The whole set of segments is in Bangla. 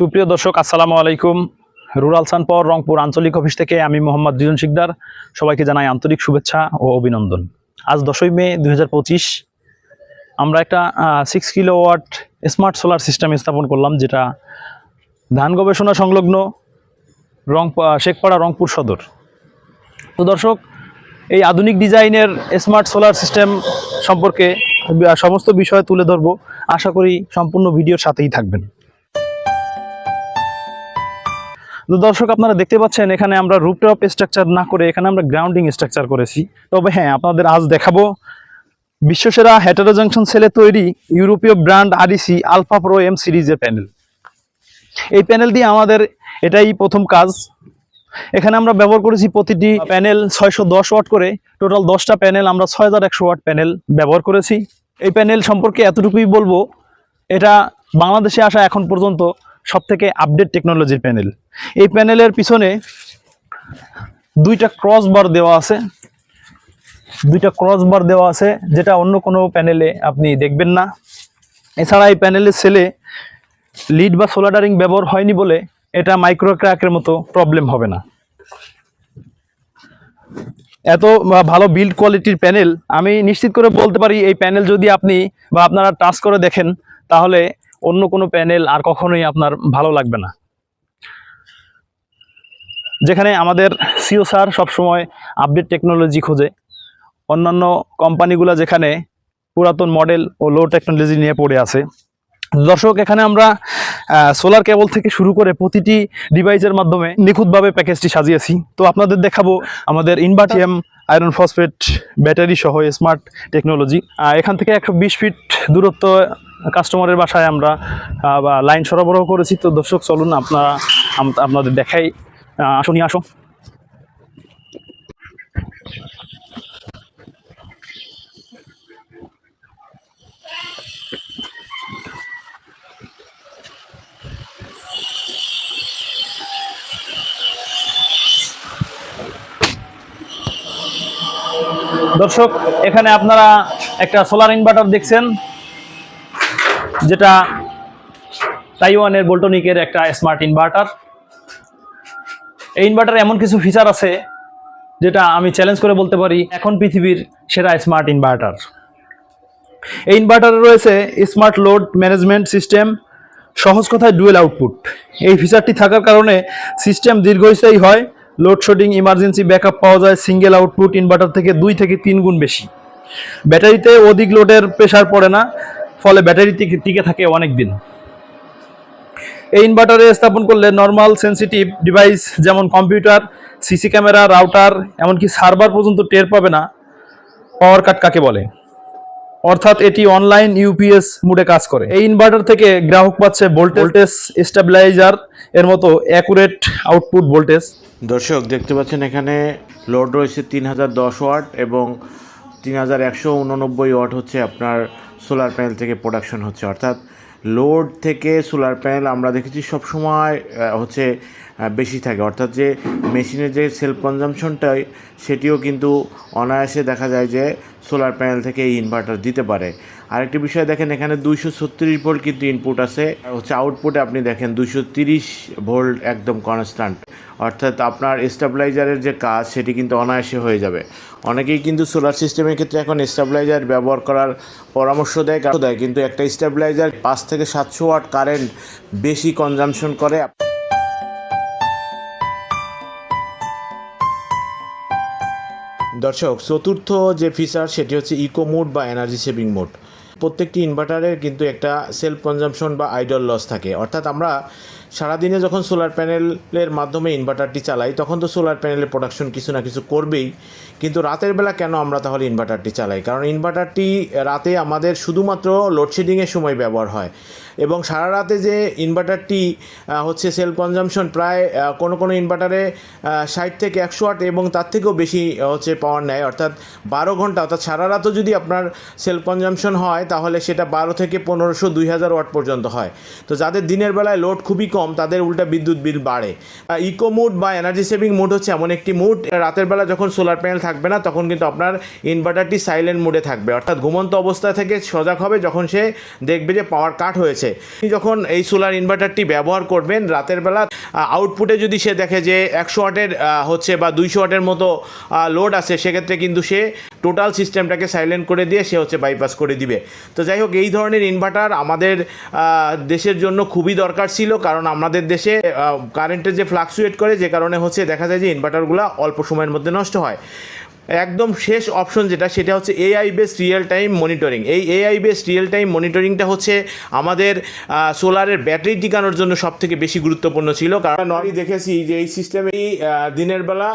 সুপ্রিয় দর্শক, আসসালামু আলাইকুম। রুরাল সানপর রংপুর আঞ্চলিক অফিস থেকে আমি মোহাম্মদ দুজন শিকদার। সবাইকে জানাই আন্তরিক শুভেচ্ছা ও অভিনন্দন। আজ দশই মে দু হাজার পঁচিশ, আমরা একটা six kilowatt smart solar system স্থাপন করলাম, যেটা ধান গবেষণা সংলগ্ন রং শেখপাড়া রংপুর সদর। তো দর্শক, এই আধুনিক ডিজাইনের স্মার্ট সোলার সিস্টেম সম্পর্কে সমস্ত বিষয় তুলে ধরবো। আশা করি সম্পূর্ণ ভিডিওর সাথেই থাকবেন। দর্শক, আপনারা দেখতে পাচ্ছেন, এখানে আমরা রুপটপ স্ট্রাকচার না করে এখানে আমরা গ্রাউন্ডিং স্ট্রাকচার করেছি। তবে হ্যাঁ আপনাদের আজ দেখাবো। বিশ্বসেরা হেটারো জাংশন সেলে তৈরি ইউরোপীয় ব্র্যান্ড আরিসি আলফা প্রো এম সিরিজের প্যানেল এই প্যানেল দিয়ে আমাদের এটাই প্রথম কাজ। এখানে আমরা ব্যবহার করেছি প্রতিটি প্যানেল ছয়শো দশ ওয়াট করে। টোটাল দশটা প্যানেল আমরা ছয় হাজার একশো ওয়াট প্যানেল ব্যবহার করেছি। এই প্যানেল সম্পর্কে এতটুকুই বলব, এটা বাংলাদেশে আসা এখন পর্যন্ত সব থেকে আপডেট টেকনোলজির প্যানেল এই প্যানেলের পিছনে দুইটা ক্রস বার দেওয়া আছে। দুইটা ক্রস বার দেওয়া আছে, যেটা অন্য কোনো প্যানেলে আপনি দেখবেন না। এছাড়া এই প্যানেলের সেলে লিড বা সোলাডারিং ব্যবহার হয়নি বলে এটা মাইক্রো ক্র্যাকের মতো প্রবলেম হবে না। এত ভালো বিল্ড কোয়ালিটির প্যানেল আমি নিশ্চিত করে বলতে পারি এই প্যানেল যদি আপনি বা আপনারা টাচ করে দেখেন, তাহলে অন্য কোনো প্যানেল আর কখনোই আপনার ভালো লাগবে না। যেখানে আমাদের সিও স্যার সবসময় আপডেট টেকনোলজি খোঁজে। অন্যান্য কোম্পানিগুলো যেখানে পুরাতন মডেল ও লো টেকনোলজি নিয়ে পড়ে আছে। দর্শক, এখানে আমরা সোলার কেবল থেকে শুরু করে প্রতিটি ডিভাইসের মাধ্যমে নিখুঁতভাবে প্যাকেজটি সাজিয়েছি। তো আপনাদের দেখাবো আমাদের ইনভার্টিয়াম আয়রন ফসফেট, ব্যাটারি সহ স্মার্ট টেকনোলজি। এখান থেকে একশো বিশ ফিট দূরত্ব কাস্টমারের বাসায় আমরা লাইন সরবরাহ করেছি। তো দর্শক, চলুন আপনারা আপনাদের দেখাই। আসুনি আসুন। দর্শক, এখানে আপনারা একটা সোলার ইনভার্টার দেখছেন, যেটা তাইওয়ানের বোল্টনিকের একটা স্মার্ট ইনভার্টার এই ইনভার্টারে এমন কিছু ফিচার আছে, যেটা আমি চ্যালেঞ্জ করে বলতে পারি, এখন পৃথিবীর সেরা স্মার্ট ইনভার্টার এই ইনভার্টারে রয়েছে স্মার্ট লোড ম্যানেজমেন্ট সিস্টেম সহজ কথায় ডুয়েল আউটপুট এই ফিচারটি থাকার কারণে সিস্টেম দীর্ঘস্থায়ী হয় লোডশেডিং ইমার্জেন্সি ব্যাকআপ পাওয়া যায় সিঙ্গেল আউটপুট ইনভার্টার থেকে দুই থেকে তিন গুণ বেশি। ব্যাটারিতে অধিক লোডের প্রেশার পড়ে না, ফলে ব্যাটারি টিকে থাকে অনেক দিন এই ইনভার্টারে স্থাপন করলে নর্মাল সেন্সিটিভ ডিভাইস যেমন কম্পিউটার সিসি ক্যামেরা রাউটার এমনকি সার্ভার পর্যন্ত টের পাবে না। পাওয়ার কাট কাকে বলে? অর্থাৎ এটি অনলাইন ইউপিএস মুডে কাজ করে। এই ইনভার্টার থেকে গ্রাহক পাচ্ছে ভোল্টেজ স্টেবিলাইজার এর মতো অ্যাকুরেট আউটপুট ভোল্টেজ দর্শক, দেখতে পাচ্ছেন এখানে লোড রয়েছে তিন হাজার দশ ওয়াট এবং তিন হাজার একশো উননব্বই ওয়াট হচ্ছে আপনার সোলার প্যানেল থেকে প্রোডাকশন হচ্ছে। অর্থাৎ, লোড থেকে সোলার প্যানেল আমরা দেখেছি সবসময় হচ্ছে বেশি থাকে। অর্থাৎ যে মেশিনের যে সেলফ কনজামশনটাই সেটিও কিন্তু অনায়াসে দেখা যায় যে সোলার প্যানেল থেকে এই ইনভার্টার দিতে পারে। আরেকটি বিষয় দেখেন, এখানে দুইশো ছত্রিশ ভোল্ট কিন্তু ইনপুট আছে। হচ্ছে আউটপুটে আপনি দেখেন, দুইশো তিরিশ ভোল্ট একদম কনস্ট্যান্ট অর্থাৎ আপনার স্টেবিলাইজারের যে কাজ, সেটি কিন্তু অনায়াসে হয়ে যাবে। অনেকেই কিন্তু সোলার সিস্টেমের ক্ষেত্রে এখন স্টেবিলাইজার ব্যবহার করার পরামর্শ দেয় দেয়, কিন্তু একটা স্টেবিলাইজার পাঁচ থেকে সাতশো ওয়াট কারেন্ট বেশি কনজামশন করে। দর্শক, চতুর্থ যে ফিচার সেটি হচ্ছে ইকো মোড বা এনার্জি সেভিং মোড প্রত্যেকটি ইনভার্টারের কিন্তু একটা সেলফ কনজামশন বা আইডল লস থাকে। অর্থাৎ আমরা সারাদিনে যখন সোলার প্যানেলের মাধ্যমে ইনভার্টারটি চালাই, তখন তো সোলার প্যানেলের প্রোডাকশন কিছু না কিছু করবেই। কিন্তু রাতের বেলা কেন আমরা তাহলে ইনভার্টারটি চালাই? কারণ ইনভার্টারটি রাতে আমাদের শুধুমাত্র লোডশেডিংয়ের সময় ব্যবহার হয়। এবং সারা রাতে যে ইনভার্টারটি হচ্ছে সেল কনজামশন প্রায় কোনো কোনো ইনভার্টারে ষাট থেকে একশো ওয়াট এবং তার থেকেও বেশি হচ্ছে পাওয়ার নেয়। অর্থাৎ বারো ঘণ্টা, অর্থাৎ সারা রাতও যদি আপনার সেল কনজামশন হয়, তাহলে সেটা বারো থেকে পনেরোশো, দুই হাজার ওয়াট পর্যন্ত হয়। তো যাদের দিনের বেলায় লোড খুবই কম কম, তাদের উল্টা বিদ্যুৎ বিল বাড়ে। ইকো মুড বা এনার্জি সেভিং মুড হচ্ছে এমন একটি মুড রাতের বেলা যখন সোলার প্যানেল থাকবে না, তখন কিন্তু আপনার ইনভার্টারটি সাইলেন্ট মুডে থাকবে। অর্থাৎ ঘুমন্ত অবস্থা থেকে সজাগ হবে যখন সে দেখবে যে পাওয়ার কাট হয়েছে। যখন এই সোলার ইনভার্টারটি ব্যবহার করবেন, রাতের বেলা আউটপুটে যদি সে দেখে যে একশো ওয়াটের হচ্ছে বা দুইশো ওয়াটের মতো লোড আছে, সেক্ষেত্রে কিন্তু সে টোটাল সিস্টেমটাকে সাইলেন্ট করে দিয়ে সে হচ্ছে বাইপাস করে দিবে। তো যাই হোক এই ধরনের ইনভার্টার আমাদের দেশের জন্য খুবই দরকার ছিল, কারণ আমাদের দেশে কারেন্টের যে ফ্লাকচুয়েট করে, যে কারণে হচ্ছে দেখা যায় যে ইনভার্টারগুলো অল্প সময়ের মধ্যে নষ্ট হয়। একদম শেষ অপশন যেটা, সেটা হচ্ছে AI base real time monitoring এই এআই বেস রিয়েল টাইম মনিটরিংটা হচ্ছে আমাদের সোলারের ব্যাটারি টিকানোর জন্য সব থেকে বেশি গুরুত্বপূর্ণ ছিল। কারণ নরি দেখেছি যে এই সিস্টেমে দিনের বেলা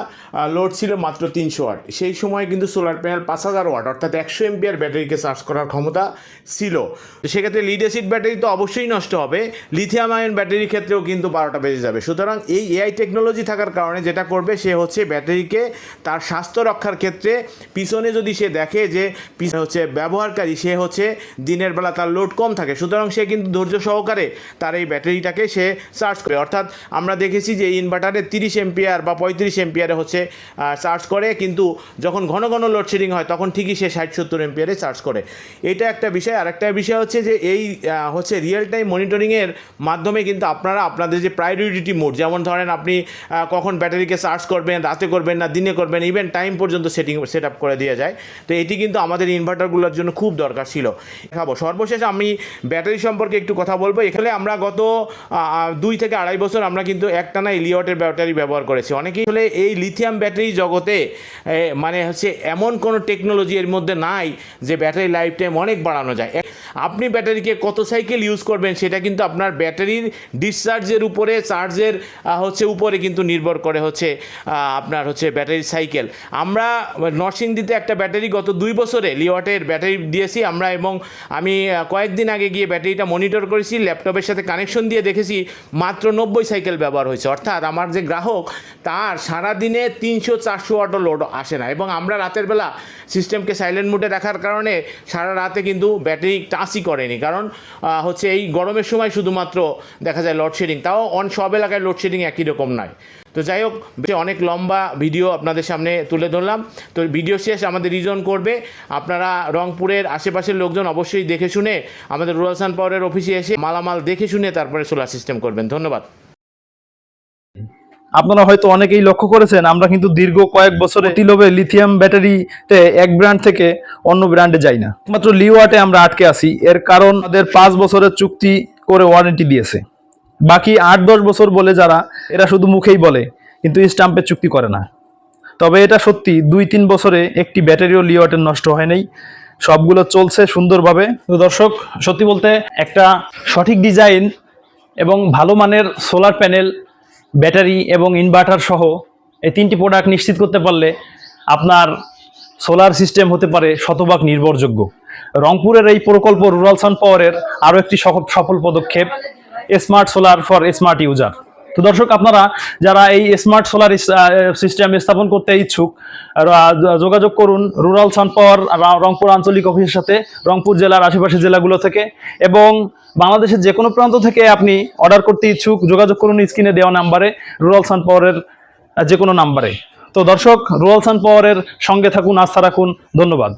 লোড ছিল মাত্র তিনশো ওয়াট সেই সময় কিন্তু সোলার প্যানেল পাঁচ হাজার ওয়াট অর্থাৎ একশো এমপিয়ার ব্যাটারিকে চার্জ করার ক্ষমতা ছিল। সেক্ষেত্রে লিড অ্যাসিড ব্যাটারি তো অবশ্যই নষ্ট হবে। লিথিয়াম আয়ন ব্যাটারির ক্ষেত্রেও কিন্তু বারোটা বেজে যাবে। সুতরাং এই এআই টেকনোলজি থাকার কারণে যেটা করবে, সে হচ্ছে ব্যাটারিকে তার স্বাস্থ্য রক্ষার ক্ষেত্রে পিছনে যদি সে দেখে যে হচ্ছে ব্যবহারকারী, সে হচ্ছে দিনের বেলা তার লোড কম থাকে, সুতরাং সে কিন্তু ধৈর্য সহকারে তার এই ব্যাটারিটাকে সে চার্জ করে। অর্থাৎ আমরা দেখেছি যে ইনভার্টারে তিরিশ এমপিয়ার বা পঁয়ত্রিশ এমপিয়ারে হচ্ছে চার্জ করে, কিন্তু যখন ঘন ঘন লোডশেডিং হয়, তখন ঠিকই সে ষাট সত্তর এমপিয়ারে চার্জ করে। এটা একটা বিষয়। আর একটা বিষয় হচ্ছে যে এই হচ্ছে রিয়েল টাইম মনিটরিংয়ের মাধ্যমে কিন্তু আপনারা আপনাদের যে প্রায়োরিটি মোড যেমন ধরেন আপনি কখন ব্যাটারিকে চার্জ করবেন, রাতে করবেন না, দিনে করবেন ইভেন টাইম পর্যন্ত সেটিং সেট আপ করে দেওয়া যায়। তো এটি কিন্তু আমাদের ইনভার্টারগুলোর জন্য খুব দরকার ছিল। দেখাবো, সর্বশেষ আমি ব্যাটারি সম্পর্কে একটু কথা বলব। এখানে আমরা গত দুই থেকে আড়াই বছর আমরা কিন্তু একটানা ইলিওটের ব্যাটারি ব্যবহার করেছি। অনেকেই হলে এই লিথিয়াম ব্যাটারি জগতে মানে হচ্ছে এমন কোনো টেকনোলজি এর মধ্যে নাই যে ব্যাটারি লাইফ টাইম অনেক বাড়ানো যায়। আপনি ব্যাটারিকে কত সাইকেল ইউজ করবেন সেটা কিন্তু আপনার ব্যাটারির ডিসচার্জের উপরে চার্জের হচ্ছে উপরে কিন্তু নির্ভর করে হচ্ছে আপনার হচ্ছে ব্যাটারির সাইকেল আমরা নরসিংদীতে একটা ব্যাটারি গত দুই বছরে লিওয়াটের ব্যাটারি দিয়েছি। আমরা এবং আমি কয়েকদিন আগে গিয়ে ব্যাটারিটা মনিটর করেছি, ল্যাপটপের সাথে কানেকশন দিয়ে দেখেছি মাত্র নব্বই সাইকেল ব্যবহার হয়েছে। অর্থাৎ আমার যে গ্রাহক, তার সারাদিনে তিনশো চারশো অটো লোড আসে না এবং আমরা রাতের বেলা সিস্টেমকে সাইলেন্ট মোডে রাখার কারণে সারা রাতে কিন্তু ব্যাটারি টাচই করেনি। কারণ হচ্ছে এই গরমের সময় শুধুমাত্র দেখা যায় লোডশেডিং তাও অন সব এলাকায় লোডশেডিং একই রকম নয়। তো যাই হোক অনেক লম্বা ভিডিও আপনাদের সামনে তুলে ধরলাম। তো ভিডিও শেষ আমাদের রিজন করবে। আপনারা রংপুরের আশেপাশের লোকজন অবশ্যই দেখে শুনে আমাদের রুরাল সান পাওয়ারের অফিসে এসে মালামাল দেখে শুনে তারপরে সোলার সিস্টেম করবেন। ধন্যবাদ। আপনারা হয়তো অনেকেই লক্ষ্য করেছেন, আমরা কিন্তু দীর্ঘ কয়েক বছরে তিলবে লিথিয়াম ব্যাটারিতে এক ব্র্যান্ড থেকে অন্য ব্র্যান্ডে যাই না। মাত্র লিওয়াটে আমরা আটকে আছি। এর কারণ আমাদের পাঁচ বছরের চুক্তি করে ওয়ারেন্টি দিয়েছে। বাকি আট, দশ বছর বলে যারা, এরা শুধু মুখেই বলে, কিন্তু স্টাম্পে চুক্তি করে না। তবে এটা সত্যি, দুই, তিন বছরে একটি ব্যাটারিও লিওয়াটের নষ্ট হয় নাই। সবগুলো চলছে সুন্দরভাবে। তো দর্শক, সত্যি বলতে একটা সঠিক ডিজাইন এবং ভালো মানের সোলার প্যানেল ব্যাটারি এবং ইনভার্টার সহ এই তিনটি প্রোডাক্ট নিশ্চিত করতে পারলে আপনার সোলার সিস্টেম হতে পারে শতভাগ নির্ভরযোগ্য। রংপুরের এই প্রকল্প রুরাল সান পাওয়ারের আরও একটি সফল পদক্ষেপ smart solar for smart user তো দর্শক, আপনারা যারা এই স্মার্ট সোলার সিস্টেম স্থাপন করতে ইচ্ছুক যোগাযোগ করুন রুরাল সান পাওয়ার রংপুর আঞ্চলিক অফিসের সাথে, রংপুর জেলার আশেপাশের জেলাগুলো থেকে এবং বাংলাদেশের যে কোনো প্রান্ত থেকে আপনি অর্ডার করতে ইচ্ছুক, যোগাযোগ করুন স্ক্রিনে দেওয়া নাম্বারে রুরাল সান পাওয়ারের যে কোনো নাম্বারে। তো দর্শক রুরাল সান পাওয়ারের সঙ্গে থাকুন, আস্থা রাখুন, ধন্যবাদ।